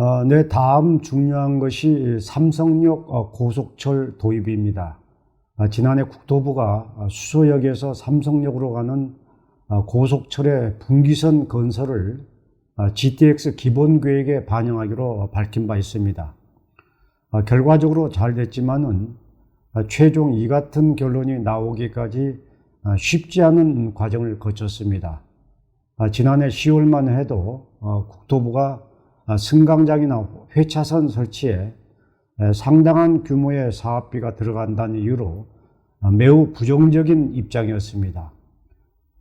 어, 네, 다음 중요한 것이 삼성역 어, 고속철 도입입니다. 아, 지난해 국토부가 아, 수서역에서 삼성역으로 가는 아, 고속철의 분기선 건설을 아, GTX 기본 계획에 반영하기로 밝힌 바 있습니다. 아, 결과적으로 잘 됐지만은 아, 최종 이 같은 결론이 나오기까지 아, 쉽지 않은 과정을 거쳤습니다. 아, 지난해 10월만 해도 어, 국토부가 아, 승강장이나 회차선 설치에 에, 상당한 규모의 사업비가 들어간다는 이유로 아, 매우 부정적인 입장이었습니다.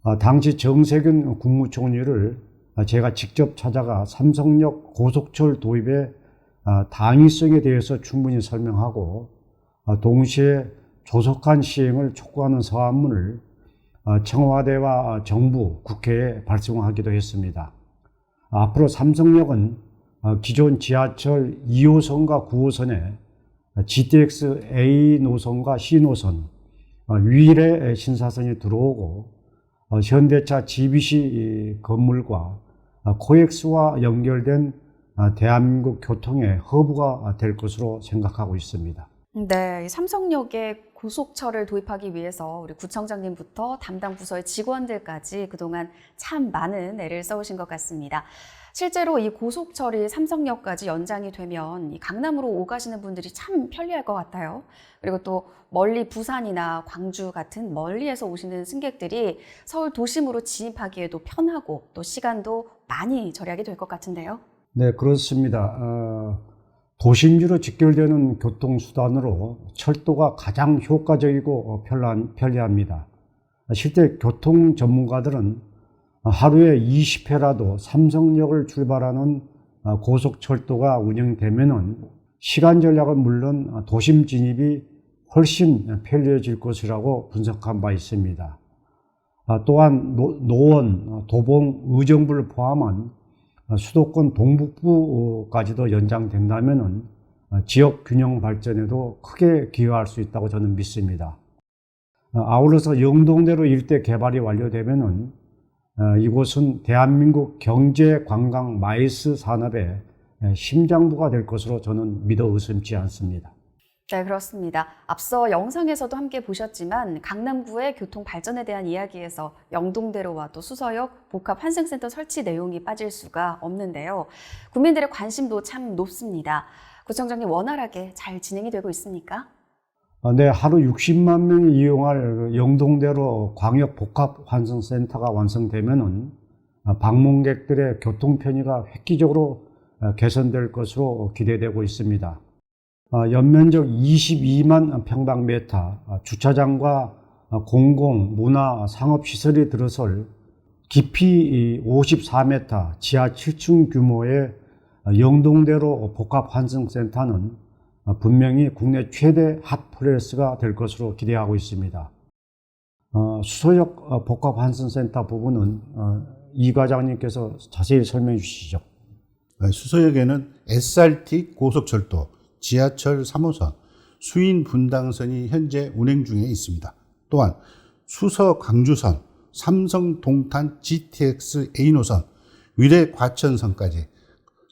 아, 당시 정세균 국무총리를 아, 제가 직접 찾아가 삼성역 고속철 도입의 아, 당위성에 대해서 충분히 설명하고 아, 동시에 조속한 시행을 촉구하는 서한문을 아, 청와대와 정부, 국회에 발송하기도 했습니다. 앞으로 삼성역은 어, 기존 지하철 2호선과 9호선에 GTX A 노선과 C 노선, 어, 유일의 신사선이 들어오고 어, 현대차 GBC 건물과 어, 코엑스와 연결된 어, 대한민국 교통의 허브가 될 것으로 생각하고 있습니다. 네, 이 삼성역에 고속철을 도입하기 위해서 우리 구청장님부터 담당 부서의 직원들까지 그동안 참 많은 애를 써오신 것 같습니다. 실제로 이 고속철이 삼성역까지 연장이 되면 이 강남으로 오가시는 분들이 참 편리할 것 같아요. 그리고 또 멀리 부산이나 광주 같은 멀리에서 오시는 승객들이 서울 도심으로 진입하기에도 편하고 또 시간도 많이 절약이 될 것 같은데요. 네, 그렇습니다. 어, 도심지로 직결되는 교통수단으로 철도가 가장 효과적이고 어, 편리한, 편리합니다. 실제 교통 전문가들은 하루에 20회라도 삼성역을 출발하는 어, 고속철도가 운영되면은 시간 전략은 물론 어, 도심 진입이 훨씬 편리해질 것이라고 분석한 바 있습니다. 아, 또한 노- 노원, 어, 도봉, 의정부를 포함한 어, 수도권 동북부까지도 연장된다면은 어, 지역 균형 발전에도 크게 기여할 수 있다고 저는 믿습니다. 어, 아울러서 영동대로 일대 개발이 완료되면은 어, 이곳은 대한민국 경제 관광 마이스 산업의 에, 심장부가 될 것으로 저는 믿어 의심치 않습니다. 네, 그렇습니다. 앞서 영상에서도 함께 보셨지만 강남구의 교통 발전에 대한 이야기에서 영동대로와 또 수서역 복합 환승센터 설치 내용이 빠질 수가 없는데요. 국민들의 관심도 참 높습니다. 구청장님 원활하게 잘 진행이 되고 있습니까? 어, 네, 하루 60만 명이 이용할 그 영동대로 광역 복합 환승센터가 완성되면은 어, 방문객들의 교통 편의가 획기적으로 어, 개선될 것으로 기대되고 있습니다. 어, 연면적 22만 평방미터, 어, 주차장과 어, 공공, 문화, 상업시설이 들어설 깊이 54m, 지하 7층 규모의 어, 영동대로 복합 환승센터는 어, 분명히 국내 최대 핫플레이스가 될 것으로 기대하고 있습니다. 어, 수서역 어, 복합 환승센터 부분은 어, 이 과장님께서 자세히 설명해 주시죠. 네, 수서역에는 SRT 고속철도, 지하철 3호선, 수인 분당선이 현재 운행 중에 있습니다. 또한 수서 광주선, 삼성 동탄 GTX A 노선, 위례 과천선까지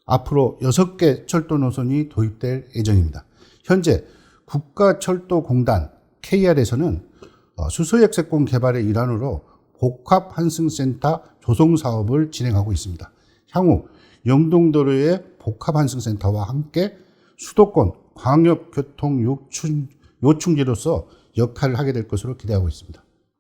앞으로 6개 철도 노선이 도입될 예정입니다. 현재 국가철도공단 KR에서는 어, 수서역 세권 개발의 일환으로 복합 환승센터 조성 사업을 진행하고 있습니다. 향후 영동도로의 복합 환승센터와 함께 수도권 광역교통 요충, 요충지로서 역할을 하게 될 것으로 기대하고 있습니다.